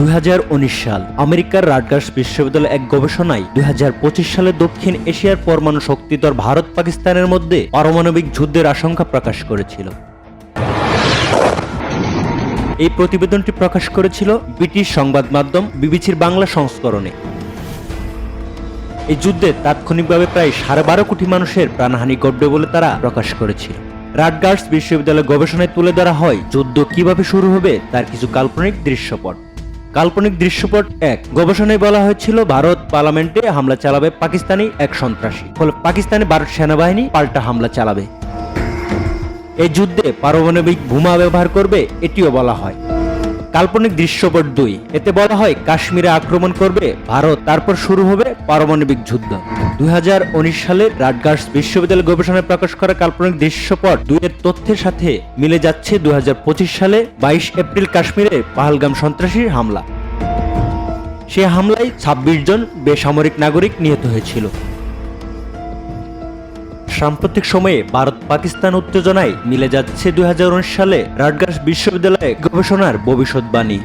দু হাজার উনিশ সাল, আমেরিকার রাটগার্স বিশ্ববিদ্যালয়ের এক গবেষণায় দু হাজার পঁচিশ সালে দক্ষিণ এশিয়ার পরমাণু শক্তিধর ভারত পাকিস্তানের মধ্যে পারমাণবিক যুদ্ধের আশঙ্কা প্রকাশ করেছিল। এই প্রতিবেদনটি প্রকাশ করেছিল ব্রিটিশ সংবাদ মাধ্যম বিবিসির বাংলা সংস্করণে। এই যুদ্ধে তাৎক্ষণিকভাবে প্রায় সাড়ে বারো কোটি মানুষের প্রাণহানি ঘটবে বলে তারা প্রকাশ করেছিল। রাটগার্স বিশ্ববিদ্যালয় গবেষণায় তুলে ধরা হয়, যুদ্ধ কীভাবে শুরু হবে তার কিছু কাল্পনিক দৃশ্যপট। কাল্পনিক দৃশ্যপট এক। গবেষণায় বলা হয়েছিল, ভারত পার্লামেন্টে হামলা চালাবে পাকিস্তানি এক সন্ত্রাসী। ফলে পাকিস্তানে ভারত সেনাবাহিনী পাল্টা হামলা চালাবে। এই যুদ্ধে পারমাণবিক বোমা ব্যবহার করবে, এটিও বলা হয়। কাল্পনিক দৃশ্যপট দুই। এতে বলা হয়, কাশ্মীরে আক্রমণ করবে ভারত, তারপর শুরু হবে পারমাণবিক যুদ্ধ। দু হাজার উনিশ সালে রাটগার্স বিশ্ববিদ্যালয় গবেষণায় প্রকাশ করা কাল্পনিক দৃশ্যপট দুইয়ের তথ্যের সাথে মিলে যাচ্ছে দুই হাজার পঁচিশ সালে বাইশ এপ্রিল কাশ্মীরে পাহালগাম সন্ত্রাসীর হামলা। সে হামলায় ছাব্বিশ জন বেসামরিক নাগরিক নিহত হয়েছিল। সাম্প্রতিক সময়ে ভারত পাকিস্তান উত্তেজনায় মিলে যাচ্ছে দুই হাজার উনিশ সালে রাটগাস বিশ্ববিদ্যালয়ে গবেষণার ভবিষ্যৎবাণী।